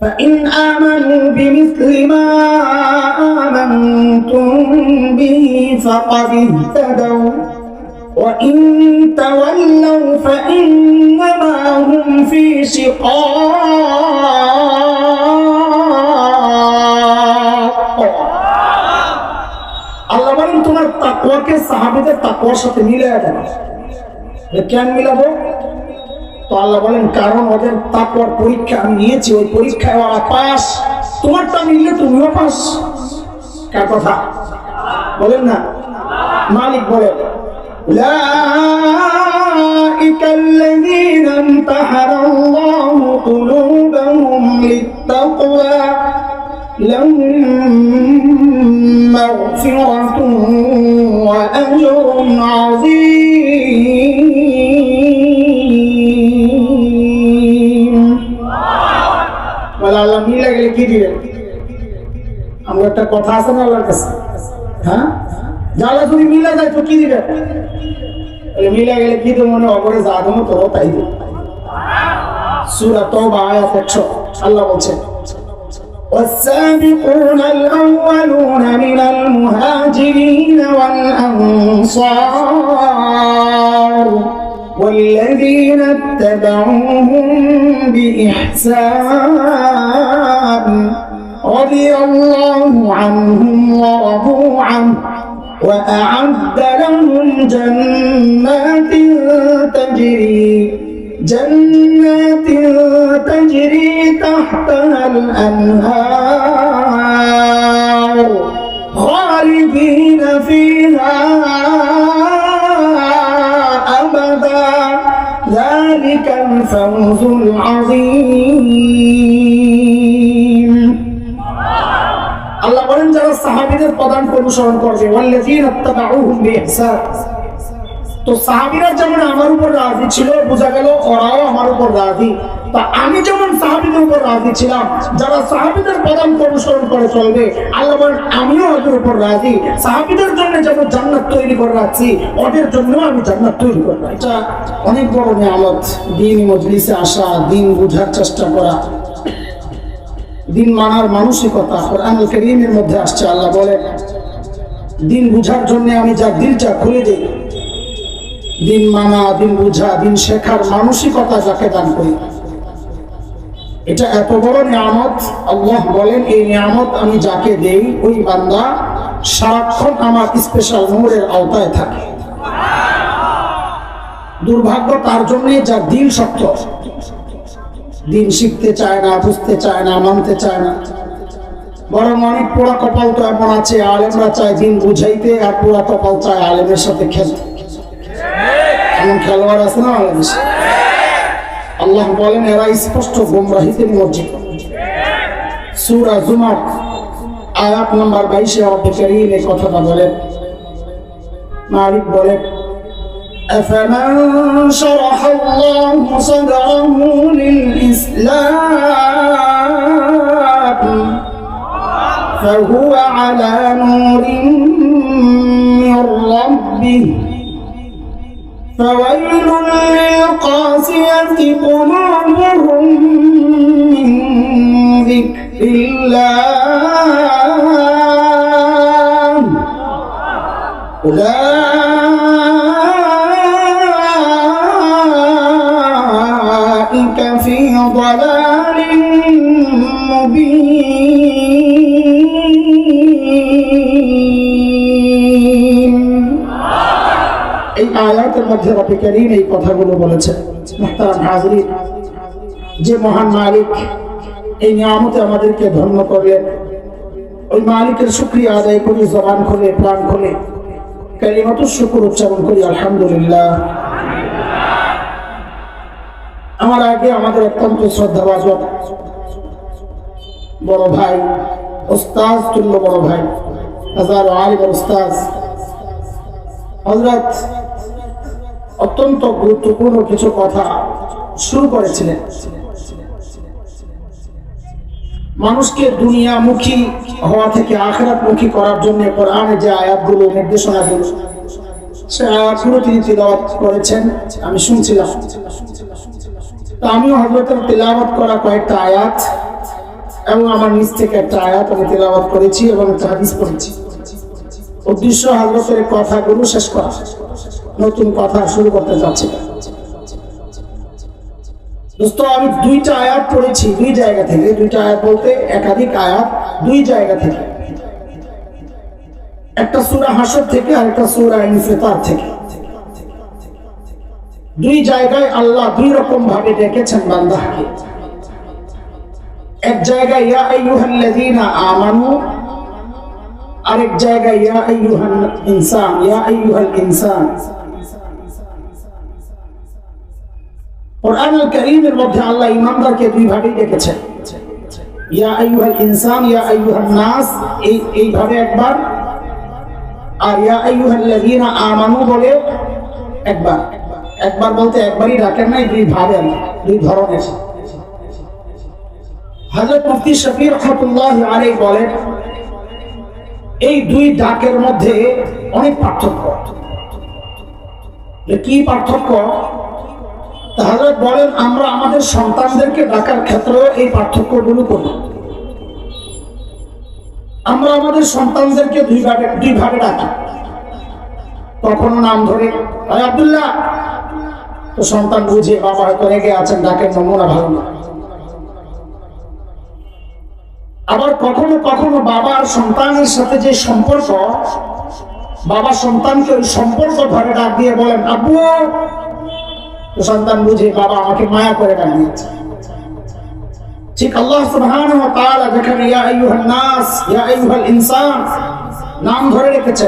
فإن آمنوا بمثل ما آمنتم به فقد اهتدوا وإن تولوا فإنما هم في شقاق আল্লাহ বলেন তোমার তাকওয়াকে সাহাবীদের তাকওয়ার সাথে মিলিয়ে দেন কেন মিলাবো তো আল্লাহ বলেন কারণ ওদের তাকওয়ার পরীক্ষা আমি নিয়েছি ওই পরীক্ষায় ওরা পাস তোমারটা মিললে তুমিও পাস কার কথা বলেন না মালিক বলেন أولئك الذين امتحن الله قلوبهم للتقوى لهم مغفرة কি দিবেন আমার একটা কথা আছে না আল্লাহর কাছে হ্যাঁ জ্বালা যদি মিলে যায় তো কি দিবেন বলে মিলে গেলে কি দেবো মনে অপরে যা দেবো তোরও তাই দেবো সুরা তওবা আয়াত 100 আল্লাহ বলছেন والسابقون الأولون من المهاجرين والأنصار والذين اتبعوهم بإحسان رضي الله عنهم ورضوا عنه وأعد لهم جنات تجري جنات تجري تحتها الأنهار আল্লাহ বলেন, যারা সাহাবিদের পদাঙ্ক অনুসরণ করবে তো সাহাবিরা যেমন আমার উপর রাজি ছিল, বোঝা গেল ওরাও আমার উপর রাজি। তা আমি যেমন সাহাবীদের উপর রাজি ছিলাম, যারা সাহাবীদের পদাঙ্ক অনুসরণ করে চলবে, আল্লাহ বলেন, আমিও ওদের উপর রাজি। সাহাবীদের জন্য যেমন জান্নাত তৈরি করে রাখছি, ওদের জন্য আমি জান্নাত তৈরি করে রাখছি। অনেক বড় নিয়ামত। দিন মজলিসে আসা, দিন বোঝার চেষ্টা করা। দিন মানার মানসিকতা কোরআন করিমের মধ্যে আসছে, আল্লাহ বলে, দিন বুঝার জন্য আমি যা দিলটা খুলে দিই। দিন মানা, দিন বুঝা, দিন শেখার মানসিকতা যাকে দান করি। এটা এত বড় নিয়ামত, আল্লাহ বলেন, এই নিয়ামত আমি যাকে দেই, ওই বান্দা সারাক্ষণ আমার স্পেশাল নূরের আওতায় থাকে। দুর্ভাগ্য তার জন্য যা দিন শক্ত। দিন শিখতে চায় না, বুঝতে চায় না, মানতে চায় না। বরং অনেক পোড়া কপাল তো এমন আছে, আলেমরা চায় দিন বুঝাইতে, আর পোড়া কপাল চায় আলেমের সাথে খেলতে। এমন খেলোয়াড় আছে না বাংলাদেশে আল্লাহ বলেন এরা স্পষ্ট গুমরাহিতে নিমজ্জিত সুরা জুমার আয়াত নাম্বার বাইশে রব্বে করিম এই কথাটা বলেন মালিক বলেন أفمن شرح الله صدره للإسلام فهو على نور من ربه فويل للقاسية قلوبهم من ذكر الله. أولئك في ضلال مبين. মধ্যে রবি করিম এই কথাগুলো বলেছেন যে মহান মালিক, এই নিয়ামতে আমাদেরকে ধন্য করলেন ওই মালিকের শুক্রিয়া আদায় করি, জবান খুলে, প্রাণ খুলে। কালিমাত শুকুর উচ্চারণ করি, আলহামদুলিল্লাহ। আমার আগে আমাদের অত্যন্ত শ্রদ্ধাভাজন বড় ভাই ওস্তাজ তুল্য বড় ভাই, হাজার আলিম ওস্তাজ হজরত অত্যন্ত গুরুত্বপূর্ণ কিছু কথা শুরু করেছিলেন। মানুষকে দুনিয়ামুখী হওয়া থেকে আখেরাতমুখী করার জন্য কোরআনে যে আয়াতগুলো নির্দেশনাগুলো সে আয়াতগুলো তিনি তিলাওয়াত করেছেন, আমি শুনছিলাম। তা আমিও হজরতের তিলাওয়াত করা কয়েকটা আয়াত এবং আমার নিজ থেকে একটা আয়াত আমি তেলাওয়াত করেছি এবং একটা পড়েছি। উদ্দেশ্য হজরতের কথাগুলো শেষ করা। নতুন কথা শুরু করতে। দোস্ত, আমি দুইটা আয়াত পড়েছি দুই জায়গা থেকে। দুইটা আয়াত বলতে একাধিক আয়াত দুই জায়গা থেকে। একটা সুরা হাসর থেকে আর একটা সুরা ইনফিতার থেকে। দুই জায়গায় আল্লাহ দুই রকম ভাবে ডেকেছেন বান্দাকে। এক জায়গায়, ইয়া আইয়ুহাল্লাযীনা আরেক জায়গায় ইনসান ইয়া ইনসান কোরআনুল কারীমের মধ্যে আল্লাহ ইমানদারকে দুই ভাবে ডেকেছেন ইয়া আইয়ুহাল ইনসান, ইয়া আইয়ুহান নাস, এই এইভাবে একবার। আর ইয়া আইয়ুহাল্লাযীনা আমানু বলে একবার। একবার বলতে একবারই ডাকেন নাই, দুই ভাবে দুই ধরনের। হযরত মুফতি শফি রহমাতুল্লাহ আলাইহি বলেন, এই দুই ডাকের মধ্যে অনেক পার্থক্য। কি পার্থক্য? তাহলে বলেন আমরা আমাদের সন্তানদেরকে ডাকার ক্ষেত্রেও এই পার্থক্যগুলো করি আমরা আমাদের সন্তানদেরকে দুই ভাবে দুই ভাবে ডাকি। কখনো নাম ধরে আব্দুল্লাহ, তো সন্তান বুঝে বাবা হয়তো রেগে আছেন ডাকের নমুনা ভালো না। আবার কখনো কখনো বাবা আর সন্তানের সাথে যে সম্পর্ক, বাবা সন্তানকে ওই সম্পর্ক ধরে ডাক দিয়ে বলেন, আব্বু তো সন্তান বুঝে বাবা আমাকে মায়া করে দিয়েছে ঠিক আল্লাহ সুবহানাহু ওয়া তাআলা যেখানে ইয়া আইয়ুহান নাস, ইয়া আইয়ুহাল ইনসান নাম ধরে রেখেছে।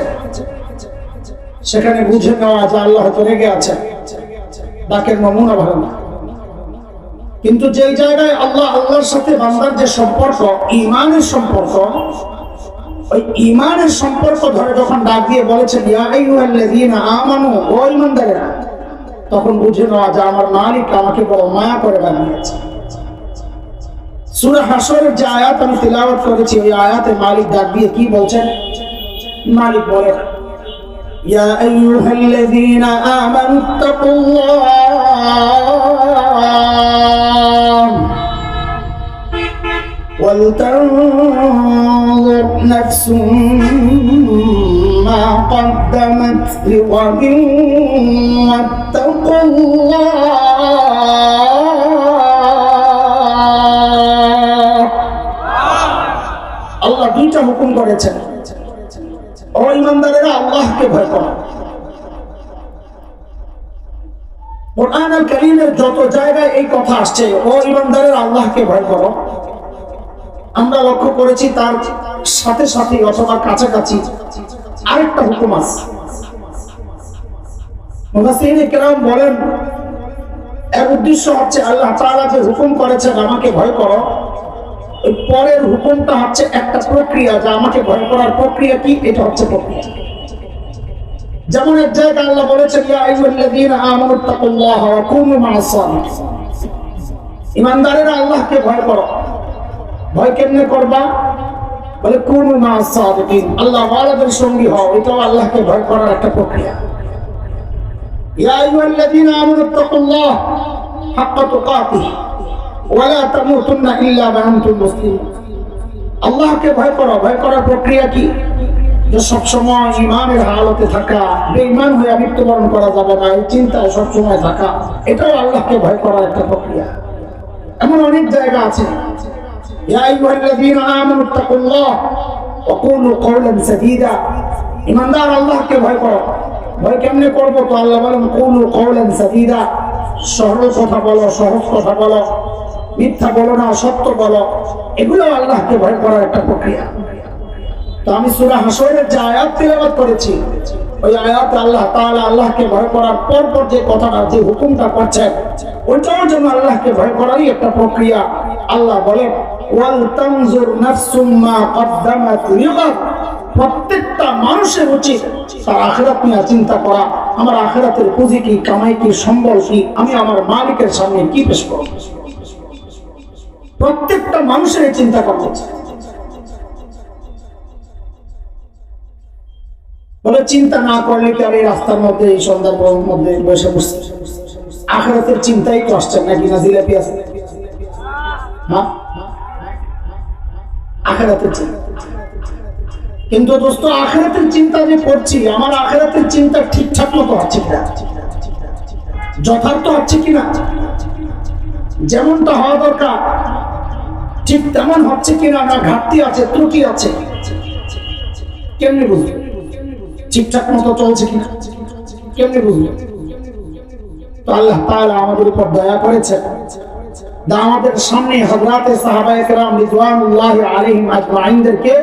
সেখানে বুঝে নেওয়া যে আল্লাহ হয়তো রেগে আছে ডাকের নমুনা ভালো না। কিন্তু যেই জায়গায় আল্লাহ আল্লাহর সাথে বান্দার যে সম্পর্ক ইমানের সম্পর্ক, ওই ইমানের সম্পর্ক ধরে যখন ডাক দিয়ে বলেছেন, ইয়া আইয়ুহাল্লাযীনা আমানু, ও ঈমানদারেরা তখন বুঝে নেওয়া যে আমার মালিক আমাকে বড় মায়া করে বানিয়েছে সূরা হাসরের যে আয়াত আমি তেলাওয়াত করেছি ওই আয়াতে মালিক ডাক দিয়ে কি বলছেন মালিক বলেন يا أيها الذين آمنوا اتقوا الله ولتنظر نفس ما قدمت لغد واتقوا الله আল্লাহ দুইটা হুকুম করেছেন ও ইমানদারেরা আল্লাহকে ভয় করো কোরআন আল কারীমের যত জায়গায় এই কথা আসছে ও ইমানদারের আল্লাহকে ভয় করো আমরা লক্ষ্য করেছি তার সাথে সাথে অথবা কাছাকাছি আরেকটা হুকুম আছে। বলেন, এর উদ্দেশ্য হচ্ছে আল্লাহ যে হুকুম আমাকে ভয় পরের হুকুমটা হচ্ছে একটা প্রক্রিয়া যা আমাকে ভয় করার প্রক্রিয়া কি? এটা হচ্ছে প্রক্রিয়া। যেমন এক জায়গায় আল্লাহ সাদিকিন ইমানদারেরা আল্লাহকে ভয় করো। ভয় কেমনে করবা? বলে, কোন আল্লাহ ওয়ালাদের সঙ্গী হও, এটাও আল্লাহকে ভয় করার একটা প্রক্রিয়া। ভয় প্রক্রিয়া কি? যে সবসময় ইমানের হালতে থাকা মৃত্যুবরণ করা যাবে না, এই চিন্তায় সবসময় থাকা, এটাও আল্লাহকে ভয় করার একটা প্রক্রিয়া। এমন অনেক জায়গা আছে ইয়া আইয়ুহাল্লাযীনা আমানু তাকুল্লাহ ওয়া কুলু কওলান সাদীদা ইমানদার আল্লাহকে ভয় করো? ভয় কেমনে করব তো আল্লাহ বলেন কুলু কওলান সাদীদা সরল কথা বলো, সহজ কথা বলো, মিথ্যা বলো না, সত্য বলো। এগুলো আল্লাহকে ভয় করার একটা প্রক্রিয়া। তো আমি সূরা হাসরের যে আয়াত তেলাওয়াত করেছি, ওই আয়াতে আল্লাহ তাআলা আল্লাহকে ভয় করার পর পর যে কথাটা, যে হুকুমটা করছেন, ওইটাও যেন আল্লাহকে ভয় করারই একটা প্রক্রিয়া। আল্লাহ বলেন প্রত্যেকটা মানুষের উচিত তার আখেরাত নিয়ে চিন্তা করা। আমার আখেরাতের পুঁজি কি, কামাই কি, সম্বল কি, আমি আমার মালিকের সামনে কি পেশ করব? প্রত্যেকটা মানুষের চিন্তা করতে বলে চিন্তা না করলে কি আর এই রাস্তার মধ্যে, এই সন্ধ্যার মধ্যে বসে বসছে আখরাতের চিন্তাই তো নাকি না জিলাপি আছে? হ্যাঁ? আখেরাতের চিন্তা। কিন্তু দোস্ত, আখেরাতের চিন্তা যে করছি, আমার আখেরাতের চিন্তা ঠিকঠাক মতো হচ্ছে কিনা? যথার্থ হচ্ছে কিনা? যেমনটা হওয়া দরকার, ঠিক তেমন হচ্ছে কিনা না, ঘাটতি আছে, ত্রুটি আছে, কেমনি বুঝবে? ঠিকঠাক মতো চলছে কিনা? কেমনি বুঝবে? তো আল্লাহ তাআলা আমাদের উপর দয়া করেছেন। দা আমাদের সামনে আলাইহিম আজমাইনদেরকে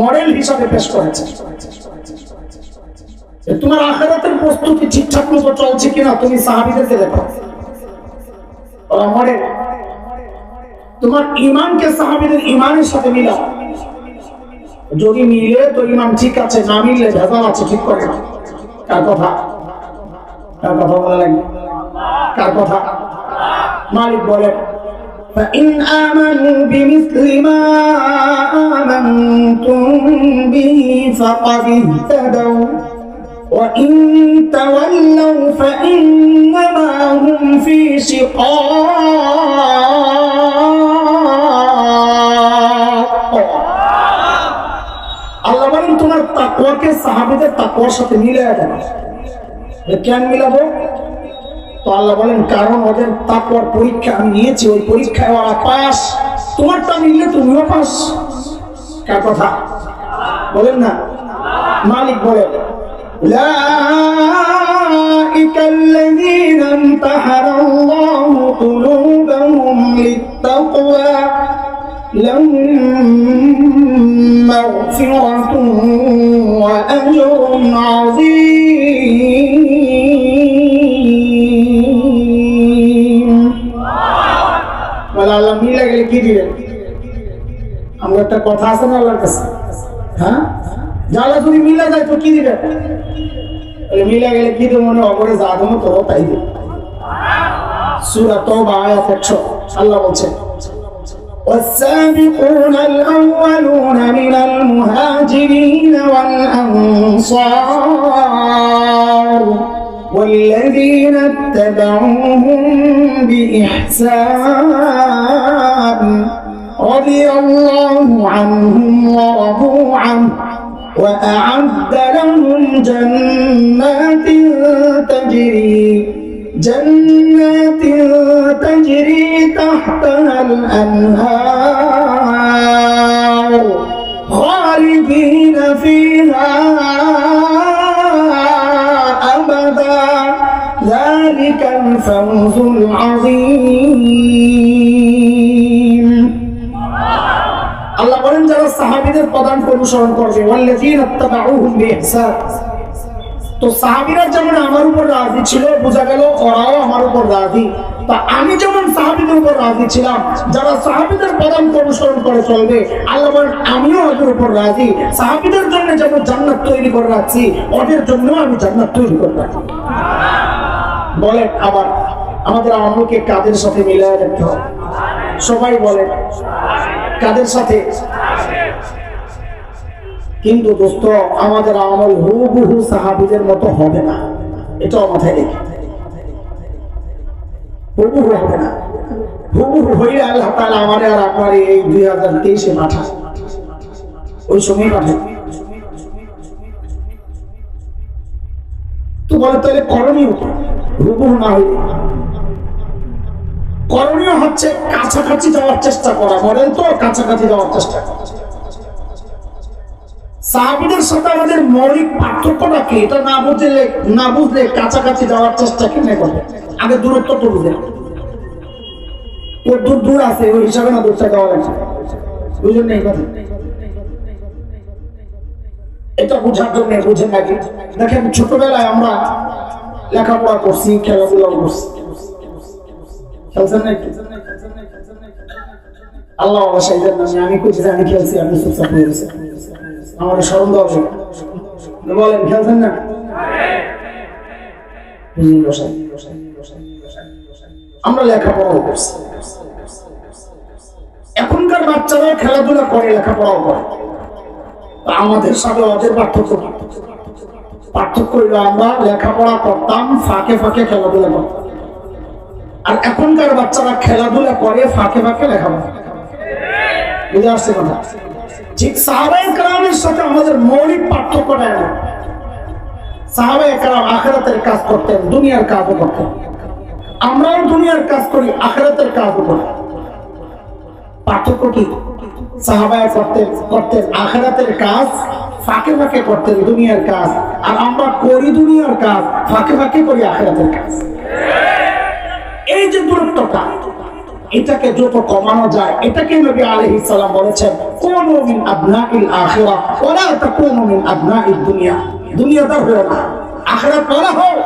মডেল হিসাবে পেশ করেছেন যে তোমার আখিরাতের প্রস্তুতি ঠিকঠাক মতো চলছে কিনা তুমি সাহাবীদেরকে দেখো। ওরা মডেল। তোমার ইমানকে সাহাবীদের ইমানের সাথে মিলা যদি মিলে তো ইমান ঠিক আছে, না মিললে ভেজাল আছে, ঠিক করে না কার কথা? কার কথা বলা লাগবে? কার কথা? মালিক বলেন। فإن آمنوا بمثل ما آمنتم به فقد اهتدوا وإن تولوا فإنما هم في شقاق আল্লাহ বলেন তোমার তাকওয়াকে সাহাবীদের তাকওয়ার সাথে মিলিয়ে দেবে কেন মিলাবো তো আল্লাহ বলেন কারণ ওদের তাকওয়ার পরীক্ষা আমি নিয়েছি ওই পরীক্ষায় ওরা পাস তোমারটা মিললে তুমিও পাস কার কথা বলেন না মালিক বলেন أولئك الذين امتحن الله قلوبهم للتقوى لهم مغفرة وأجر عظيم কি দিবেন আমরা একটা কথা আছে না আল্লাহর কাছে হ্যাঁ জালা যদি মিলে যায় তো কি দিবেন বলে মিলে গেলে কি দেবো মনে অপরে যা দেবো তো তাই দেবো সুরা তওবা আয়াত 100 আল্লাহ বলছেন والسابقون الأولون من المهاجرين والأنصار والذين اتبعوهم بإحسان رضي الله عنهم ورضوا عنه وأعد لهم جنات تجري جنات تجري تحتها الأنهار সাহাবীদের পদাঙ্ক অনুসরণ করবে। তো সাহাবীরা যেমন আমার উপর রাজি ছিল, বোঝা গেল ওরাও আমার উপর রাজি। তা আমি যেমন সাহাবীদের উপর রাজি ছিলাম, যারা সাহাবীদের পদাঙ্ক অনুসরণ করে চলবে, আল্লাহ আমিও ওদের উপর রাজি। সাহাবীদের জন্য যেমন জান্নাত তৈরি করে রাখছি, ওদের জন্য আমি জান্নাত তৈরি করে রাখি বলেন আবার, আমাদের আমলকে কাদের সাথে মিলিয়ে দেখতে হবে? সবাই বলেন, কাদের সাথে? কিন্তু দোস্ত, আমাদের আমল হুবহু সাহাবিদের মতো হবে না। এটাও মাথায় রেখে। হুবহু হবে না। হুবহু হইলে আল্লাহ তাআলা আমাদের আর আপনার এই দুই হাজার তেইশে পাঠায় ওই সময় পাঠায় তো বলে তাহলে করণীয়? হুবহু না হইলে। করণীয় হচ্ছে কাছাকাছি যাওয়ার চেষ্টা করা। মডেল তো কাছাকাছি যাওয়ার চেষ্টা করা। সাহাবিদের সাথে আমাদের মৌলিক পার্থক্যটা কি? এটা না বুঝলে না বুঝলে কাছাকাছি যাওয়ার চেষ্টা কেমনে করবে? আগে দূরত্ব তো বুঝে ওর দূর দূর আছে, ওই হিসাবে না দূরটা দেওয়া লাগছে বুঝলেন এই কথা? এটা বোঝার জন্য বুঝেন নাকি? দেখেন, ছোটবেলায় আমরা লেখাপড়া করছি খেলাধুলা করছি। খেলছেন নাকি আল্লাহ আমি কইছি আমি খেলছি, আমি সুস্থ হয়ে আমার স্মরণ দেওয়া বলেন খেলছেন না। আমরা লেখাপড়াও করছি। এখনকার বাচ্চারা খেলাধুলা করে, লেখাপড়াও করে। আমাদের সাথে ওদের পার্থক্য পার্থক্য হইল আমরা লেখাপড়া করতাম, ফাঁকে ফাঁকে খেলাধুলা করতাম। আর এখনকার বাচ্চারা খেলাধুলা করে, ফাঁকে ফাঁকে লেখাপড়া বুঝে আসছে কথা? ঠিক সাহাবায়ে কেরামের সাথে আমাদের মৌলিক পার্থক্যটা এমন সাহাবায়ে কেরাম আখেরাতের কাজ করতেন, দুনিয়ার কাজও করতেন। আমরাও দুনিয়ার কাজ করি, আখেরাতের কাজও করি। পার্থক্য কি? সাহাবায় করতেন করতেন আখেরাতের কাজ, ফাঁকে ফাঁকে করতেন দুনিয়ার কাজ। আর আমরা করি দুনিয়ার কাজ, ফাঁকে ফাঁকে করি আখেরাতের কাজ। এই যে দূরত্বটা এটাকে যত কমানো যায়, এটাকে নবী আলাইহিস সালাম বলেছেন, কোন মিন আবনাইল আখিরা, ওয়ালা তাকুনু মিন আবনাইদ দুনিয়া। দুনিয়াদার হও না, আখিরাত ওয়ালা হও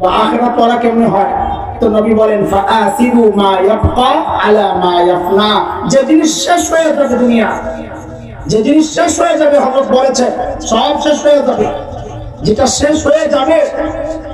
বা আখিরাত ওয়ালা কেমনে হয়? তো নবী বলেন, ফাআসিরু মা ইয়াবকা আলা মা ইয়াফনা। যে জিনিস শেষ হয়ে যাবে দুনিয়া, যে জিনিস শেষ হয়ে যাবে হযরত বলেছেন, সব শেষ হয়ে যাবে। যেটা শেষ হয়ে যাবে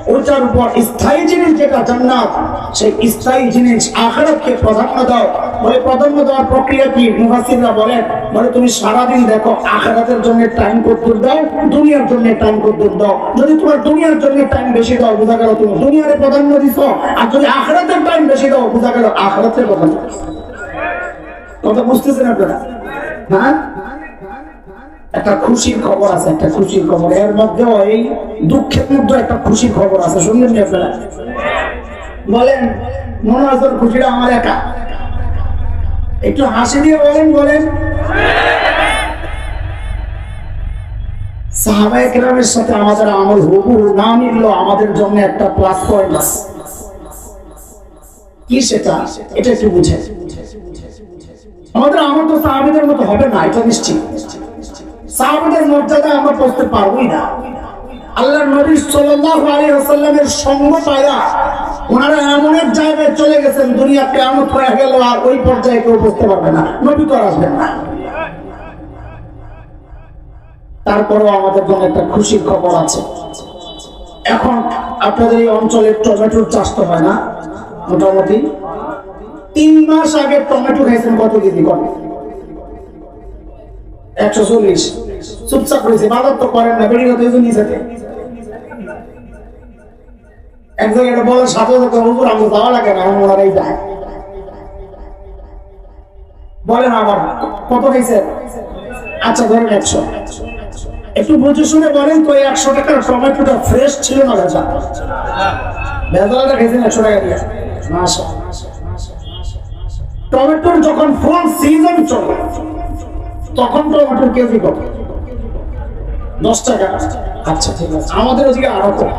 ওটার উপর স্থায়ী জিনিস যেটা জান্নাত, সেই স্থায়ী জিনিস আখিরাতকে প্রাধান্য দাও। বলে প্রাধান্য দেওয়ার প্রক্রিয়া কি? মুফাসসিররা বলেন, বলে তুমি সারাদিন দেখো আখিরাতের জন্য টাইম কদ্দুর দাও, দুনিয়ার জন্য টাইম কদ্দুর দাও। যদি তোমার দুনিয়ার জন্য টাইম বেশি দাও, বোঝা গেল তুমি দুনিয়ারে প্রাধান্য দিছো। আর যদি আখিরাতের টাইম বেশি দাও, বোঝা গেল আখিরাতের প্রাধান্য। কথা বুঝতেছেন আপনারা? হ্যাঁ? একটা খুশির খবর আছে, একটা খুশির খবর। এর মধ্যে এই দুঃখের মধ্যে একটা খুশির খবর আছে, শুনলেন নি আপনারা? বলেন, মনে হয় খুশিটা আমার একা। একটু হাসি দিয়ে বলেন বলেন। আমাদের আমল আমাদের আমল তো সাহাবিদের মতো হবে না, এটা নিশ্চিত। সাহাবাদের মর্যাদা আমরা পৌঁছতে পারবোই না। আল্লাহর নবী সাল্লাল্লাহু আলাইহি ওয়াসাল্লামের সঙ্গ পায়া ওনারা এমন এক জায়গায় চলে গেছেন, দুনিয়া কিয়ামত হয়ে গেল আর ওই পর্যায়ে কেউ বুঝতে পারবে না। নবী তো আসবেন না। তারপরেও আমাদের জন্য একটা খুশির খবর আছে। এখন আপনাদের এই অঞ্চলে টমেটোর চাষ তো হয় না, মোটামুটি। তিন মাস আগে টমেটো খাইছেন কত কেজি কত আচ্ছা একটু বুঝে শুনে বলেন তো একশো টাকার টমেটোটা ফ্রেশ ছিল না ভেজা? ভেজালটা খাইছেন একশো টাকা টমেটোর যখন ফুল সিজন চলে তখন টমেটোর কেজি কত দশ টাকা। আচ্ছা ঠিক আছে। আমাদের ওদিকে আরও কম।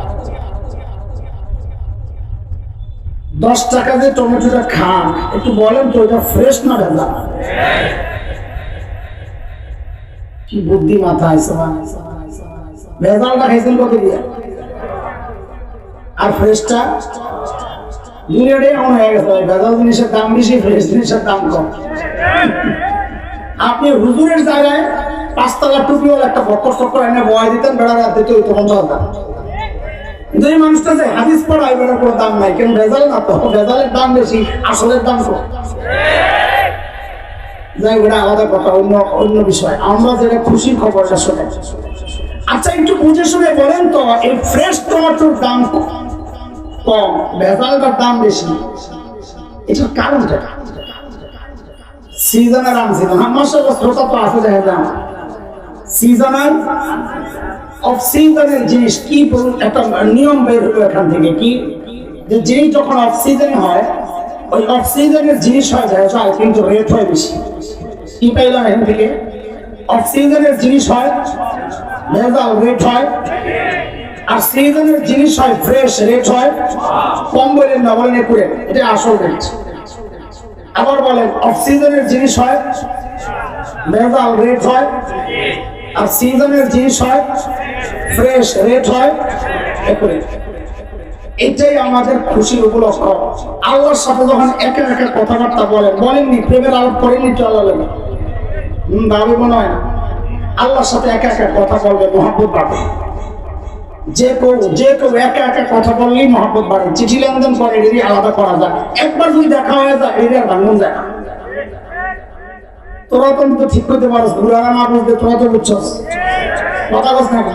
দশ টাকা দিয়ে টমেটোটা খান। একটু বলেন তো, এটা ফ্রেশ না ভেজা? কি বুদ্ধি মাথায় ভেজালটা খাইছেন কত দিয়ে? আর ফ্রেশটা দুনিয়াটাই এমন হয়ে গেছে ভেজাল জিনিসের দাম বেশি ফ্রেশ জিনিসের দাম কম। আপনি হুজুরের জায়গায় পাঁচতলা টুপিওয়ালা একটা বকর চক্কর এনে বয় দিতেন, বেড়া রাত দিতে হইতো হাজার কিন্তু এই মানুষটা যে হাদিস পড়ায় বেড়ার কোনো দাম নাই। কেন ভেজাল না তো? ভেজালের দাম বেশি, আসলের দাম কম। যাই ওটা আলাদা কথা, অন্য অন্য বিষয়। আমরা যেটা খুশির খবরটা শুনে। আচ্ছা একটু বুঝে শুনে বলেন তো, এই ফ্রেশ টমেটোর দাম কম ভেজালটার দাম বেশি? এটার কারণটা সিজনাল আমার সাথে শ্রোতা তো আছে, দেখা যান সিজনাল অফ সিজনের জিনিস কি একটা নিয়ম বের হলো এখান থেকে কি? যে যেই যখন অফ সিজন হয়, ওই অফ সিজনের জিনিস হয় যায় যায় কিন্তু রেট হয় বেশি। কি পাইলাম এখান থেকে? অফ সিজনের জিনিস হয় ভেজাল রেট হয়। আর সিজনের জিনিস হয় ফ্রেশ রেট হয়, কম বলেন না একটু এটা আসল রেট আবার বলেন অফ সিজনের জিনিস হয় ভেজাল রেট হয় আর সিজনের জিনিস হয় ফ্রেশ রেট হয় এটাই আমাদের খুশির উপলক্ষ। আল্লাহর সাথে যখন একে একে কথাবার্তা বলেন, বলেননি, প্রেমের আলাপ করেননি তো আল্লাহ হম মনে হয় আল্লাহর সাথে একে একা কথা বলবে, মহাব্বত বাড়বে। যে কেউ যে কেউ একা একা কথা বললেই মহাব্বত বাড়ে। চিঠি লেনদেন করে এরই আলাদা করা যায়। একবার যদি দেখা হয়ে যায় এর আর ভাঙন যায় তোরা তো তো ঠিক করতে পারস বুড়ারা না বুঝতে তোরা তো বুঝছস। কথা বলছ না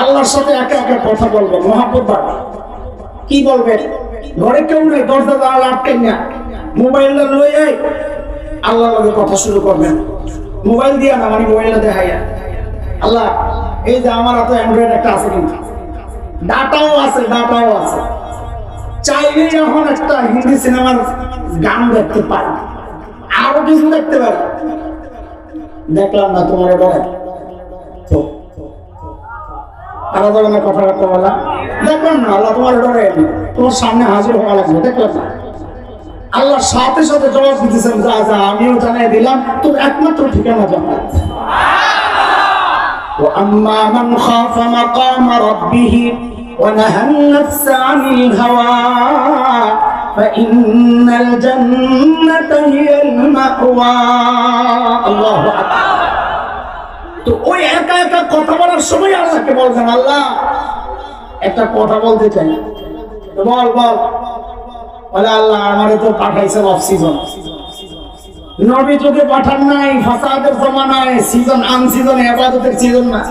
আল্লাহর সাথে একা একা কথা বলবে, মহাব্বত বাড়বে। কি বলবে? ঘরে কেউ নেই, দরজা জানালা আটকে না। মোবাইলটা লই এই আল্লাহর কথা শুরু করবেন মোবাইল দিয়া না মানে মোবাইলটা দেখাইয়া। আল্লাহ এই যে আমার হাতে অ্যান্ড্রয়েড একটা আছে কিন্তু। ডাটাও আছে ডাটাও আছে। চাইলে এখন একটা হিন্দি সিনেমার গান দেখতে পাই। আরও কিছু দেখতে পারি দেখলাম না তোমার ডরে না। আল্লাহ সামনে হাজির হওয়া সাথে সাথে জবাব দিতেছেন আমিও জানাই দিলাম। তোর একমাত্র ঠিকানা জান্নাত। وأما من خاف مقام ربه ونهى النفس عن الهوى فإن الجنة هي المأوى الله أكبر তো ওই একা একা কথা বলার সময় আল্লাহকে বলবেন আল্লাহ একটা কথা বলতে চাই তো বল বল বলে আল্লাহ আমারে তো পাঠাইছে অফ সিজন নবী যুগে পাঠান নাই, ফাসাদের জমানায় সিজন আন সিজন এবাদতের সিজন না।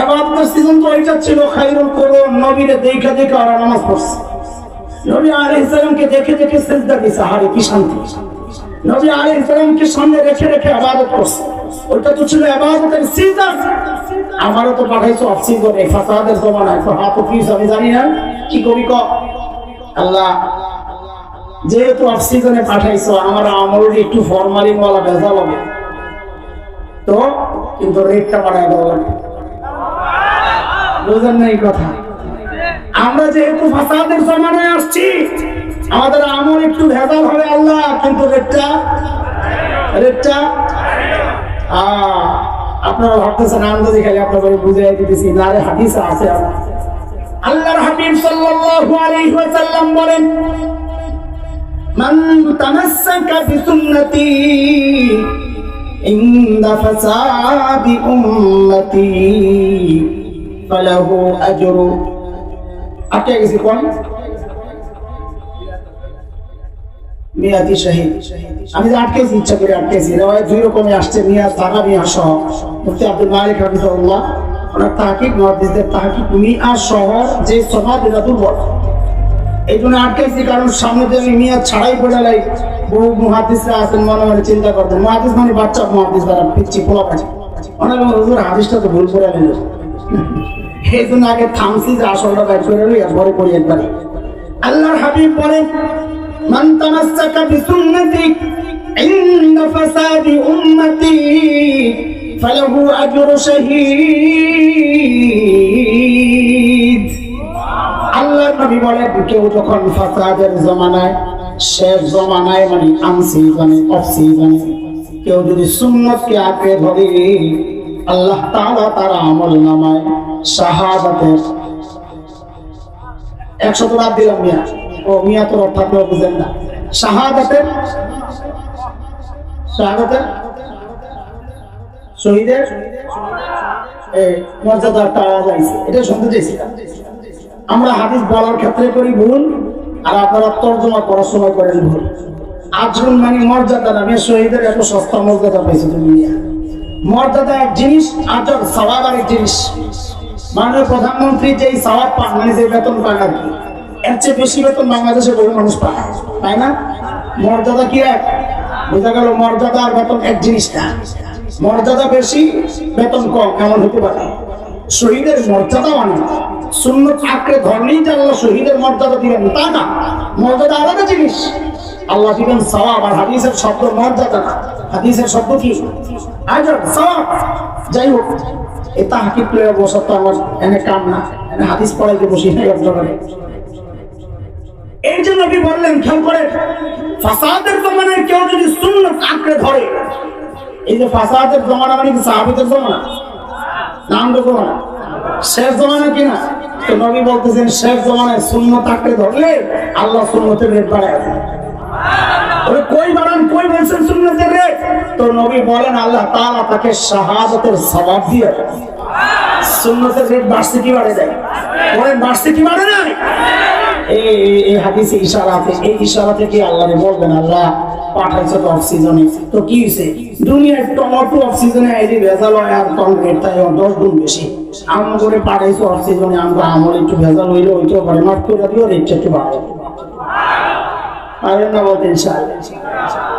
এবাদতের সিজন তো ওইটা ছিল খাইরুল কোরআন, নবীরে দেখে দেখে ওরা নামাজ পড়ছে। নবী আলাইহিস সালামকে দেখে দেখে সিজদা দিছে, হারে কি শান্তি। নবী আলাইহিস সালামকে সামনে রেখে রেখে ইবাদত করছে। ওইটা তো ছিল ইবাদতের সিজন আমারও তো পাঠাইছো অফ সিজনে ফাসাদের জমানায়। তো হাত কি আমি জানি না। কি কবি ক? আল্লাহ যেহেতু অফ সিজনে পাঠাইছো, আমার আমল একটু ফরমালিন ওয়ালা ভেজাল হবে। তো, কিন্তু রেটটা বাড়ায় দেওয়া লাগবে। বুঝেন না এই কথা? আমরা যেহেতু ফাসাদের জমানায় আসছি, আমাদের আমল একটু ভেজাল হবে আল্লাহ, কিন্তু রেটটা রেটটা আপনারা ভাবতেছেন আনন্দ দেখালে আপনাদের বুঝাই দিতেছি, না রে, হাদিসে আছে আল্লাহর হাবিব সাল্লাল্লাহু আলাইহি ওয়াসাল্লাম বলেন من تمسك بسنتي عند فساد أمتي فله أجر আটকে গেছি কোন মিয়াতি শহীদ আমি যে আটকেছি ইচ্ছা করে আটকেছি রেওয়ায় দুই রকমে আসছে মিয়া তারা মিয়া সহ মুফতি আব্দুল মালিক হাফিজাহুল্লাহ ওনার তাহাকিক মুহাদ্দিসদের তাহাকিক মিয়া সহ যে সমাজ এটা দুর্বল এই জন্য আটকেছি, কারণ সামনে যদি মেয়ে ছাড়াই পড়ে লাই বহু মহাদিসরা আছেন মনে মনে চিন্তা করতেন মহাদিস মানে বাচ্চা, মহাদিস মানে তারা পিচ্ছি পোলা পাচ্ছি অনেক হুজুর, হাদিসটা তো ভুল করে নিল এই জন্য আগে থামছি, যে আসলটা আল্লাহর হাবিব মান তামাসসাকা বিসুন্নতি ফাসাদি উম্মতি, ফালাহু আজরু শাহীদ। আল্লাহ নবী বলেন, কেউ যখন ফাসাদের জমানায়, শেষ জমানায় মানে আন সিজনে অফ সিজনে কেউ যদি সুন্নতকে আঁকড়ে ধরে, আল্লাহ তাআলা তার আমল নামায় শাহাদাতের। একশো তো বাদ দিলাম মিয়া। ও, মিয়া তো অর্থ আপনারা বুঝেন না। শাহাদাতের? শাহাদাতের? শহীদের? এই মর্যাদা একটা আওয়াজ এটা শুনতে চাইছিলাম। আমরা হাদিস বলার ক্ষেত্রে করি ভুল, আর আপনারা তর্জমা করার সময় করেন ভুল। আজরুল মানে মর্যাদা নামে শহীদের এত সস্তা মর্যাদা পেয়েছে দুনিয়া মর্যাদা এক জিনিস আজর আর এক জিনিস। মাননীয় প্রধানমন্ত্রী যেই সবাব পান মানে যে বেতন পান আর এর চেয়ে বেশি বেতন বাংলাদেশে বহু মানুষ পায়। তাই না? মর্যাদা কি এক? বোঝা গেল মর্যাদা আর বেতন এক জিনিস না। মর্যাদা বেশি, বেতন কম কেমন হতে পারে। শহীদের মর্যাদা মানে সুন্নত আঁকড়ে ধরলেই যে আল্লাহ শহীদের মর্যাদা দিবেন তা না। মর্যাদা আলাদা জিনিস। আল্লাহ দিবেন সওয়াব আর হাদিসের শব্দ মর্যাদা হাদিসের শব্দ কি? সওয়াব। যাই হোক তো আমার এনে কাম না। এনে হাদিস পড়াইতে বসি অর্জনে এই জন্য নবী বললেন, খেয়াল করে ফাসাদের জমানায় কেউ যদি সুন্নত আঁকড়ে ধরে, এই যে ফাসাদের জমানা মানে কি, সাহাবিদের জমানা? নাম শেষ জমানা কিনা? তো নবী বলতেছেন শেষ জমানায় সুন্নত আঁকড়ে ধরলে আল্লাহ সুন্নতের রেট বাড়ায় তো নবী বলেন, আল্লাহ তাকে দিয়ে যায় না এই ইশারা এই ইশারা থেকে আল্লাহরে বলবেন, আল্লাহ পাঠাইছে তো অফ সিজনে তো কি হয়েছে দুনিয়ার টমেটো অফ সিজনে আইলি ভেজাল হয় আর কম রেট তাই দশ গুণ বেশি। আম করে পাঠাইছে অফ সিজনে আমরা আমল একটু ভেজাল হইলে ওইটাও পারে। মাঠ করে দিও রেটটা একটু বাড়াই পারেন না বলতে ইনশাআল্লাহ।